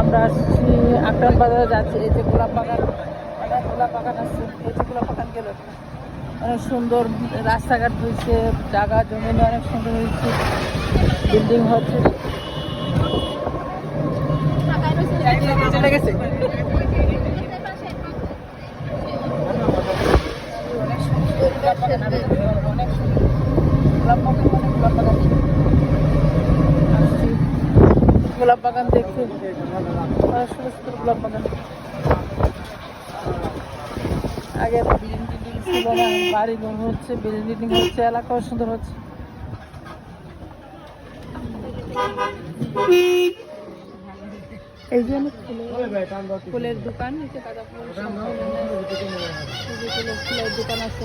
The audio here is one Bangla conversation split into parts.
আমরা আসছি আকরাম বাজারে যাচ্ছি। এই যে গোলাপ বাগান অনেক গোলাপ বাগান আছে। এই যে গোলাপ বাগান গেল। অনেক সুন্দর রাস্তাঘাট হয়েছে জায়গা জমি অনেক সুন্দর হয়েছে। বিল্ডিং হচ্ছে। চলে গেছে অনেক সুন্দর। গোলাপ বাগান অনেক গোলাপ বাগান। গোলাপ বাগান অনেক সুন্দর সুন্দর গোলাপ বাগান। আগে বিল্ডিং টিল্ডিং ছিল বাড়ি হচ্ছে বিল্ডিং টিল্ডিং হচ্ছে, এলাকাও সুন্দর হচ্ছে। এই জন্য ফুলের দোকান। এই যে ফুলের- দোকান আছে।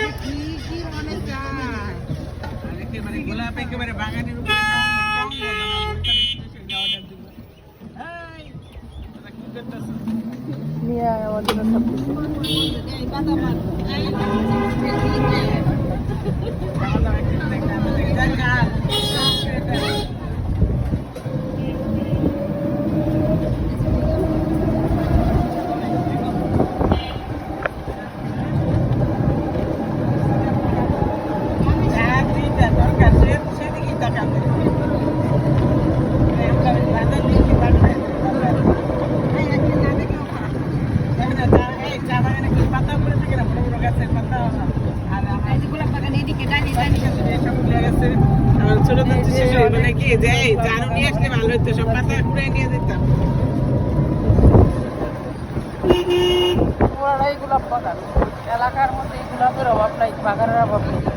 গোলাপ একেবারে বাগানের উপরে এলাকার মধ্যে এই অভাব নাই বাগানের অভাব নেই।